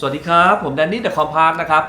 สวัสดีครับ ผมแดนนี่เดอะคอมพาร์ตนะครับ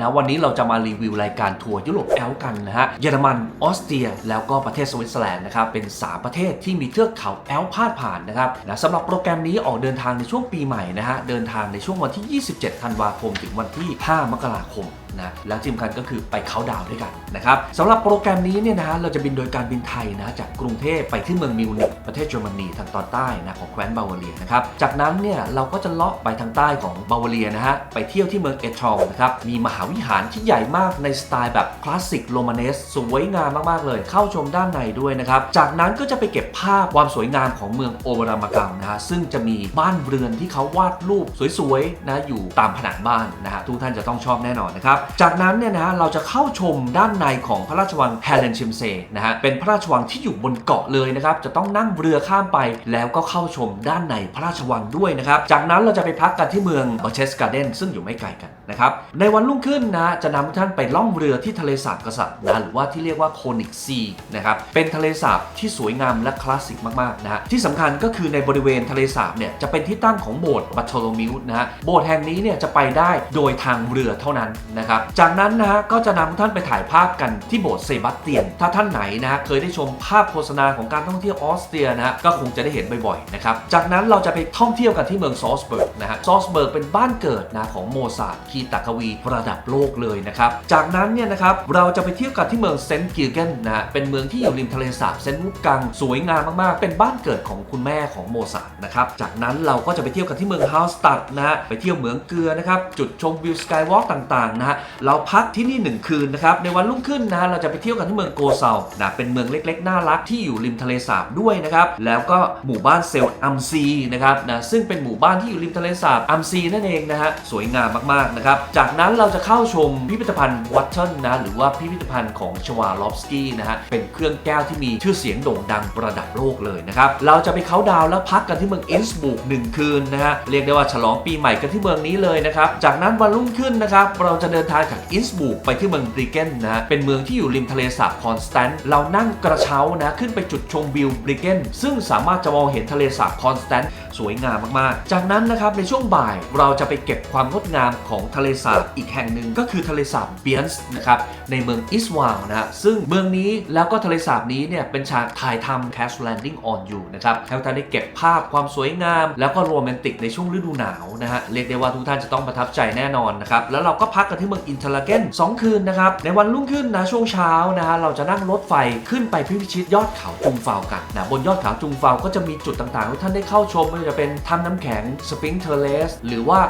นะวันนี้เราจะมารีวิวรายการทัวร์ยุโรปแอลกันนะฮะ เยอรมัน ออสเตรีย แล้วก็ประเทศสวิตเซอร์แลนด์นะครับ เป็น 3 ประเทศที่มีเทือกเขาแอลพาดผ่านนะครับนะสำหรับโปรแกรมนี้ออกเดินทางในช่วงปีใหม่นะฮะ เดินทางในช่วงวันที่ 27 ธันวาคม ถึงวันที่ 5 มกราคม นะและที่สำคัญก็คือไปเขาดาวด้วยกันนะครับสำหรับโปรแกรมนี้เนี่ยนะฮะเราจะบินโดยการบินไทยนะจากกรุงเทพไปที่เมืองมิวนิกประเทศเยอรมนีทางตอนใต้นะของแคว้นบาวาเรียนะครับจากนั้นเนี่ยเราก็จะเลาะไปทางใต้ของบาวาเรียนะฮะไปเที่ยวที่เมืองเอทรองนะครับมีมหาวิหารที่ใหญ่มากในสไตล์แบบคลาสสิกโรมาเนสสวยงามมากๆเลย เข้าชมด้านในด้วยนะครับจากนั้นก็จะไปเก็บภาพความสวยงามของเมืองโอเบรามากรรมนะฮะซึ่งจะมีบ้านเรือนที่เขาวาดรูปสวยๆนะอยู่ตามผนังบ้านนะฮะทุกท่านจะต้องชอบแน่นอนนะครับจากนั้นเนี่ยนะฮะเราจะเข้าชมด้านในของพระราชวังแฮเลนชิมเซนะฮะเป็นพระราชวังที่อยู่บนเกาะเลยนะครับจะต้องนั่งเรือข้ามไป แล้วก็เข้าชมด้านในพระราชวังด้วยนะครับจากนั้นเราจะไปพักกันที่เมืองบ c เชสการ์เดนซึ่งอยู่ไม่ไกลกันนะครับในวันรุ่งขึ้นนะจะนำทุกท่านไปล่องเรือที่ทะเลสาบกษัตริย์นะหรือว่าที่เรียกว่าโคนิกซีนะครับเป็นทะเลสาบที่สวยงามและคลาสสิกมากๆนะฮะที่สำคัญก็คือในบริเวณทะเลสาบเนี่ยจะเป็นที่ตั้งของโบสถ์บัตโทโลมิวนะฮะโบสถ์แห่งนี้เนี่ยจะไปได้โดยทางเรือเท่านั้นนะครับจากนั้นนะฮะก็จะนำท่านไปถ่ายภาพกันที่โบสถ์เซบาสเตียน ถ้าท่านไหนนะฮะเคยได้ชมภาพโฆษณาของการท่องเที่ยวออสเตรียนะฮะก็คงจะได้เห็นบ่อยๆนะครับ จากนั้นเราจะไปท่องเที่ยวกันที่เมืองซอสเบิร์กนะฮะ ซอสเบิร์กเป็นบ้านเกิดนะของโมซาร์ทคีตากวีระดับโลกเลยนะครับ จากนั้นเนี่ยนะครับเราจะไปเที่ยวกันที่เมืองเซนต์กิลเกนนะฮะ เป็นเมืองที่อยู่ริมทะเลสาบเซนต์มุกกัง สวยงามมากๆ เป็นบ้านเกิดของคุณแม่ของโมซาร์ทนะครับ จากนั้นเราก็จะไปเที่ยวกันที่เมืองฮาวสตัดนะฮะ ไปเที่ยวเหมืองเกลือนะครับ จุดชมวิวสกายวอล์กต่างๆนะฮะเราพักที่นี่หนึ่งคืนนะครับ ในวันรุ่งขึ้นนะฮะเราจะไปเที่ยวกันที่เมืองโกเซานะเป็นเมืองเล็กๆ น่ารักที่อยู่ริมทะเลสาบด้วยนะครับ แล้วก็หมู่บ้านเซลอัมซีนะครับนะซึ่งเป็นหมู่บ้านที่อยู่ริมทะเลสาบอัมซีนั่นเองนะฮะสวยงามมากๆนะครับ จากนั้นเราจะเข้าชมพิพิธภัณฑ์วัตเทิลนะหรือว่าพิพิธภัณฑ์ของชวาลอฟสกี้นะฮะเป็นเครื่องแก้วที่มีชื่อเสียงโด่งดังระดับโลกเลยนะครับเราจะไปเขาน์ดาวแล้วพักกันที่เมืองอินสบุกหนึ่งคืนนะฮะเรียกได้ว่าฉลองปีใหม่กันที่เมืองนี้เลยนะครับจากนั้นวันรุ่งขึ้นนะครับเราจะเดินทางจากอินสบุกไปที่เมืองบริเกนนะฮะเป็นเมืองที่อยู่ริมทะเลสาบคอนสแตนต์เรานั่งกระเช้านะขึ้นไปจุดชมวิวบริเกนซึ่งสามารถจะมองเห็นทะเลสาบคอนสแตนต์สวยงามมากๆ จากนั้นนะครับในช่วงบ่ายเราจะไปเก็บความงดงามของทะเลสาบอีกแห่งหนึ่งก็คือทะเลสาบเบียนส์นะครับในเมืองอิสวาลนะฮะซึ่งเมืองนี้แล้วก็ทะเลสาบนี้เนี่ยเป็นฉากถ่ายทำ Cash Landing on You นะครับให้ทุกท่านได้เก็บภาพความสวยงาม แล้วก็โรแมนติกในช่วงฤดูหนาวนะฮะเรียกได้ว่าทุกท่านจะต้องประทับใจแน่นอนนะครับแล้วเราก็พักกันที่เมืองอินเทลเกน2คืนนะครับ ในวันรุ่งขึ้นนะช่วงเช้านะฮะเราจะนั่งรถไฟขึ้นไปพิพิชิตยอดเขาจุงเฟากันนะบนยอดเขาจุงเฟาก็จะมีจุดต่างๆให้ท่านได้เข้าชมไม่ว่าจะเป็นถ้ำน้ำแข็งสปริงเทอร์เลสหรือว่า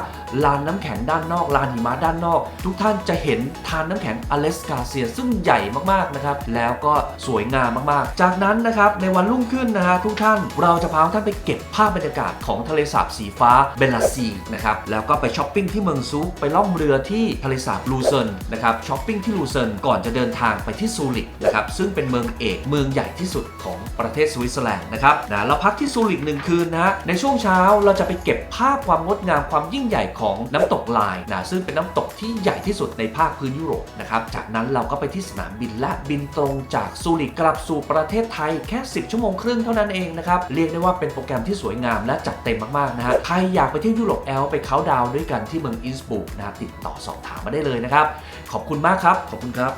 ลานน้ำแข็งด้านนอกลานหิมะด้านนอก ทุกท่านจะเห็นทานน้ำแข็งอเลสกาเซียซึ่งใหญ่มากๆนะครับแล้วก็สวยงามมากๆ จากนั้นนะครับในวันรุ่งขึ้นนะฮะทุกท่านเราจะพาท่านไปเก็บภาพบรรยากาศของทะเลสาบสีฟ้าเบลลาซีนะครับแล้วก็ไปช้อปปิ้งที่เมืองซูไปล่องเรือที่ทะเลสาบลูเซิร์นนะครับช้อปปิ้งที่ลูเซิร์นก่อนจะเดินทางไปที่ซูริกนะครับซึ่งเป็นเมืองเอกเมืองใหญ่ที่สุดของประเทศสวิตเซอร์แลนด์นะครับนะเราพักที่ซูริกหนึ่งคืนนะฮะในช่วงเช้าเราจะไปเก็บภาพความงดงามความยิ่งใหญ่ของน้ำตกลายนะซึ่งเป็นน้ำตกที่ใหญ่ที่สุดในภาคพื้นยุโรปนะครับจากนั้นเราก็ไปที่สนามบินและบินตรงจากซูริกกลับสู่ประเทศไทยแค่ 10 ชั่วโมงครึ่งเท่านั้นเองนะครับเรียกได้ว่าเป็นโปรแกรมที่สวยงามและจัดเต็มมากๆนะฮะใครอยากไปเที่ยวยุโรปแอลไปเขาดาวด้วยกันที่เมืองอินสบุกนะติดต่อสอบถามมาได้เลยนะครับ ขอบคุณมากครับ ขอบคุณครับ